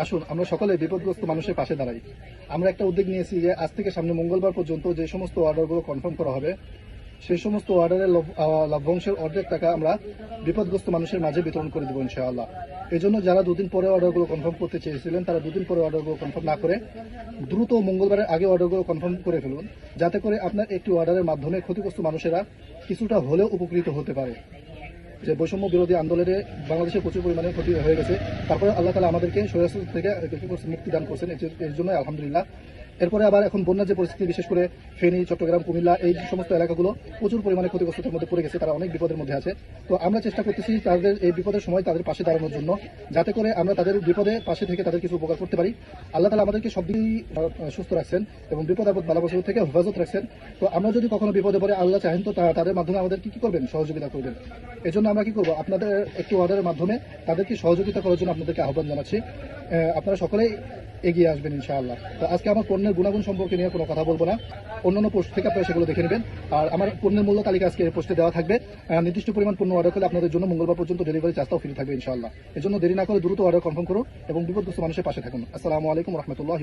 আসুন, আমরা সকলে বিপদগ্রস্ত মানুষের পাশে দাঁড়াই। আমরা একটা উদ্যোগ নিয়েছি যে আজ থেকে সামনে মঙ্গলবার পর্যন্ত যে সমস্ত অর্ডারগুলো কনফার্ম করা হবে, সেই সমস্ত অর্ডারের লভ- লভ্যাংশের অর্ধেক টাকা আমরা বিপদগ্রস্ত মানুষের মাঝে বিতরণ করে দেবো ইনশাআল্লাহ। এই জন্য যারা দুদিন পরে অর্ডারগুলো কনফার্ম করতে চেয়েছিলেন, তারা দুদিন পরে অর্ডারগুলো কনফার্ম না করে দ্রুত মঙ্গলবারের আগে অর্ডারগুলো কনফার্ম করে ফেলুন, যাতে করে আপনার একটি অর্ডারের মাধ্যমে ক্ষতিগ্রস্ত মানুষেরা কিছুটা হলেও উপকৃত হতে পারে। যে বৈষম্য বিরোধী আন্দোলনে বাংলাদেশে প্রচুর পরিমাণে ক্ষতি হয়ে গেছে। তারপরে আল্লাহ তালা আমাদেরকে সৈরাসুল থেকে মুক্তি দান করছেন। এর জন্য আলহামদুলিল্লাহ। এরপরে আবার এখন বন্যার যে পরিস্থিতি, বিশেষ করে ফেনী, চট্টগ্রাম, কুমিল্লা, এই সমস্ত এলাকাগুলো প্রচুর পরিমাণে ক্ষতিগ্রস্তের মধ্যে পড়ে গেছে, তারা অনেক বিপদের মধ্যে আছে। তো আমরা চেষ্টা করতেছি তাদের, এই বিপদের সময় তাদের পাশে দাঁড়ানোর জন্য, যাতে করে আমরা তাদের বিপদে পাশে থেকে তাদের কিছু উপকার করতে পারি। আল্লাহ তালা আমাদেরকে সব দিকেই সুস্থ রাখছেন এবং বিপদ আপদ বালাবসর থেকে হেফাজত রাখছেন। তো আমরা যদি কখনো বিপদে পড়ে, আল্লাহ চাহেন তো তাদের মাধ্যমে আমাদের কি করবেন? সহযোগিতা করবেন। এই জন্য আমরা কি করব? আপনাদের একটি অর্ডারের মাধ্যমে তাদেরকে সহযোগিতা করার জন্য আপনাদেরকে আহ্বান জানাচ্ছি। আপনারা সকলেই এগিয়ে আসবেন ইনশাআল্লাহ। তো আজকে আমার পণ্যের গুণাগুণ সম্পর্কে নিয়ে কোনো কথা বলব না। অন্যান্য পোস্ট থেকে আপনারা সেগুলো দেখে নেবেন। আর আমার পণ্যের মূল্য তালিকা আজকে পোস্টে দেওয়া থাকবে। নির্দিষ্ট পরিমাণ পণ্য অর্ডার করলে আপনাদের জন্য মঙ্গলবার পর্যন্ত ডেলিভারি চার্জটাও ফ্রি থাকবে ইনশাআল্লাহ। এর জন্য দেরি না করে দ্রুত অর্ডার কনফার্ম করুন এবং বিপদগ্রস্ত মানুষের পাশে থাকুন। আসসালামু আলাইকুম রহমতুল্লাহ